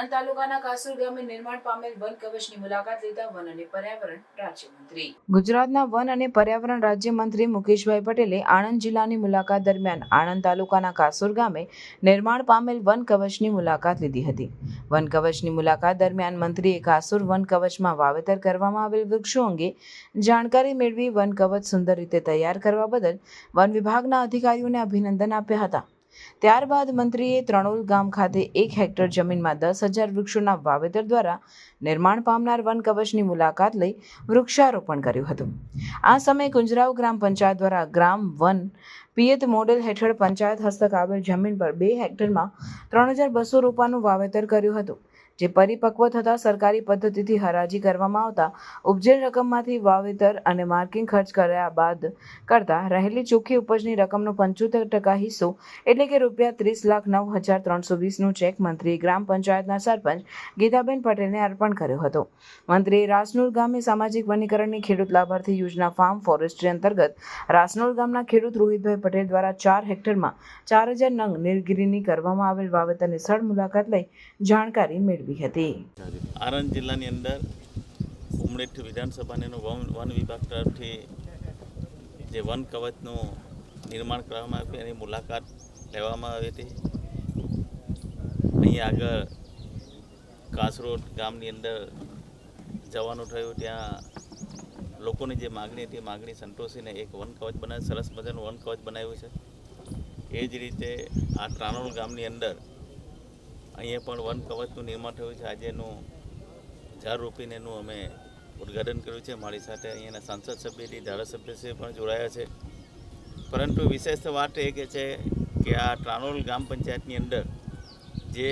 આણંદ તાલુકાના કાસુર ગામે નિર્માણ પામેલ વન કવચની મુલાકાત લેતા વન અને પર્યાવરણ રાજ્યમંત્રી. ગુજરાતના વન અને પર્યાવરણ રાજ્યમંત્રી મુકેશભાઈ પટેલે આણંદ જિલ્લાની મુલાકાત દરમિયાન આણંદ તાલુકાના કાસુર ગામે નિર્માણ પામેલ વન કવચની મુલાકાત લીધી હતી. વન કવચની મુલાકાત દરમિયાન મંત્રીએ કાસુર વન કવચમાં વાવેતર કરવામાં આવેલ વૃક્ષો અંગે જાણકારી મેળવી વન કવચ સુંદર રીતે તૈયાર કરવા બદલ વન વિભાગના અધિકારીઓને અભિનંદન આપ્યા હતા. ત્યારબાદ મંત્રીએ ત્રણોલ ગામ ખાતે એક હેક્ટર જમીનમાં દસ હજાર વૃક્ષોના વાવેતર દ્વારા નિર્માણ પામનાર વન કવચની મુલાકાત લઈ વૃક્ષારોપણ કર્યું હતું. આ સમયે કુંજરાવ ગ્રામ પંચાયત દ્વારા ગ્રામ વન પિયત મોડેલ હેઠળ પંચાયત હસ્તક આવેલ જમીન પર બે હેક્ટરમાં ત્રણ હજાર બસો રોપાનું વાવેતર કર્યું હતું. જે પરિપક્વ થતા સરકારી પદ્ધતિથી હરાજી કરવામાં આવતા ઉપજેલ રકમમાંથી વાવેતર અને માર્કિંગ ખર્ચ કર્યા બાદ કરતા રહેલી ચોખ્ખી ઉપજની રકમનો પંચોતેર ટકા હિસ્સો એટલે કે રૂપિયા ત્રીસ લાખ નવ હજાર ત્રણસો વીસનું ચેક મંત્રી ગ્રામ પંચાયતના સરપંચ ગીતાબેન પટેલને અર્પણ કર્યો હતો. મંત્રીએ રાસનોલ ગામે સામાજિક વનીકરણની ખેડૂત લાભાર્થી યોજના ફાર્મ ફોરેસ્ટ્રી અંતર્ગત રાસનોલ ગામના ખેડૂત રોહિતભાઈ પટેલ દ્વારા ચાર હેક્ટરમાં ચાર હજાર નંગ નીલગીરીની કરવામાં આવેલ વાવેતરની સ્થળ મુલાકાત લઈ જાણકારી મેળવી. હતી? આણંદ જિલ્લાની અંદર ઉમરેઠ વિધાનસભાની વન વિભાગ તરફથી જે વન કવચનું નિર્માણ કરવામાં આવ્યું એની મુલાકાત લેવામાં આવી હતી. અહીં આગળ કાસરોડ ગામની અંદર જવાનું થયું. ત્યાં લોકોની જે માગણી હતી માગણી સંતોષીને એક વન કવચ બનાવ્યું, સરસ મજાનું વન કવચ બનાવ્યું છે. એ જ રીતે આ ત્રાણોલ ગામની અંદર અહીંયા પણ વન કવચનું નિર્માણ થયું છે. આજે એનું ઝાડ રોપીને એનું અમે ઉદ્ઘાટન કર્યું છે. મારી સાથે અહીંયાના સાંસદ સભ્યથી ધારાસભ્યશ્રી પણ જોડાયા છે. પરંતુ વિશેષ વાત એ કે છે કે આ ત્રાણોલ ગ્રામ પંચાયતની અંદર જે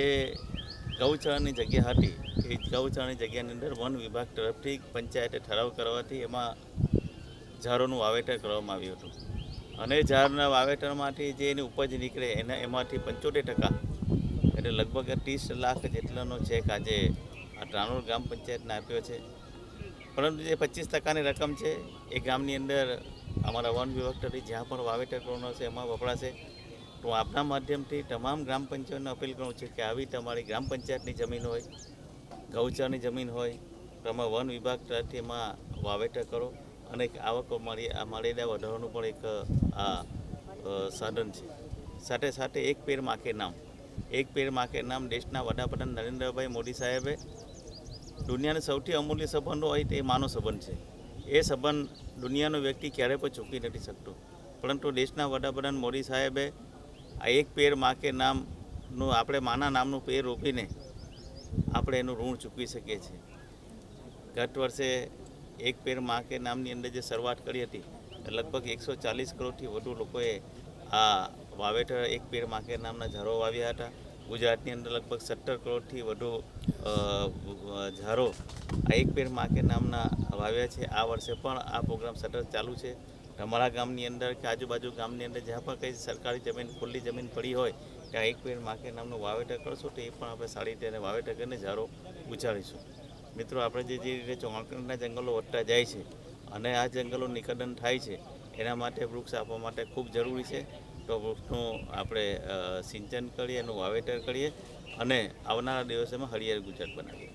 ગૌચરણની જગ્યા હતી, એ ગૌચરણની જગ્યાની અંદર વન વિભાગ તરફથી પંચાયતે ઠરાવ કરવાથી એમાં ઝાડોનું વાવેતર કરવામાં આવ્યું હતું. અને ઝાડના વાવેતરમાંથી જે એની ઉપજ નીકળે એના, એમાંથી પંચોતેર ટકા એટલે લગભગ ત્રીસ લાખ જેટલાનો ચેક આજે આ ત્રાણોલ ગ્રામ પંચાયતને આપ્યો છે. પરંતુ જે પચીસ ટકાની રકમ છે, એ ગામની અંદર અમારા વન વિભાગ તરફથી જ્યાં પણ વાવેતર કરવાનો છે, એમાં વપરાશે. તો હું આપના માધ્યમથી તમામ ગ્રામ પંચાયતને અપીલ કરું છું કે આવી તમારી ગ્રામ પંચાયતની જમીન હોય, ગૌચરની જમીન હોય, તમે વન વિભાગ તરફથી એમાં વાવેતર કરો અને એક આવક મળી મળેલા વધારવાનું પણ એક, આ સાધન છે. સાથે સાથે એક પેર માખે નામ. એક પેડ માકે નામ દેશના વડાપ્રધાન નરેન્દ્રભાઈ મોદી સાહેબે દુનિયાનો સૌથી અમૂલ્ય સંબંધ હોય તે માનવ સંબંધ છે. એ સંબંધ દુનિયાનો વ્યક્તિ ક્યારેય પણ ચૂકી નથી શકતો. પરંતુ દેશના વડાપ્રધાન મોદી સાહેબે આ એક પેડ માકે નામનું આપણે માના નામનું પેર રોપીને આપણે એનું ઋણ ચૂકવી શકીએ છીએ. ગત વર્ષે એક પેડ માકે નામની અંદર જે શરૂઆત કરી હતી, લગભગ એકસો ચાલીસ કરોડથી વધુ લોકોએ આ વાવેતર એક પેડ માકે નામના ઝાડો વાવ્યા હતા. ગુજરાતની અંદર લગભગ સત્તર કરોડથી વધુ ઝાડો આ એક પેડ માકે નામના વાવ્યા છે. આ વર્ષે પણ આ પ્રોગ્રામ સતત ચાલુ છે. તમારા ગામની અંદર કે આજુબાજુ ગામની અંદર જ્યાં પણ કંઈ સરકારી જમીન, ખુલ્લી જમીન પડી હોય, ત્યાં એક પેડ માકે નામનું વાવેતર કરશો તો એ પણ આપણે સારી રીતે એને વાવેતર કરીને ઝાડો ઉછાળીશું. મિત્રો, આપણે જે જે રીતે ચોમાસાના જંગલો વધતા જાય છે અને આ જંગલો નિકંદન થાય છે, એના માટે વૃક્ષ આપવા માટે ખૂબ જરૂરી છે. તો વૃક્ષનું આપણે સિંચન કરીએ એનું વાવેતર કરીએ અને આવનારા દિવસોમાં હરિયાળી ગુજરાત બનાવીએ.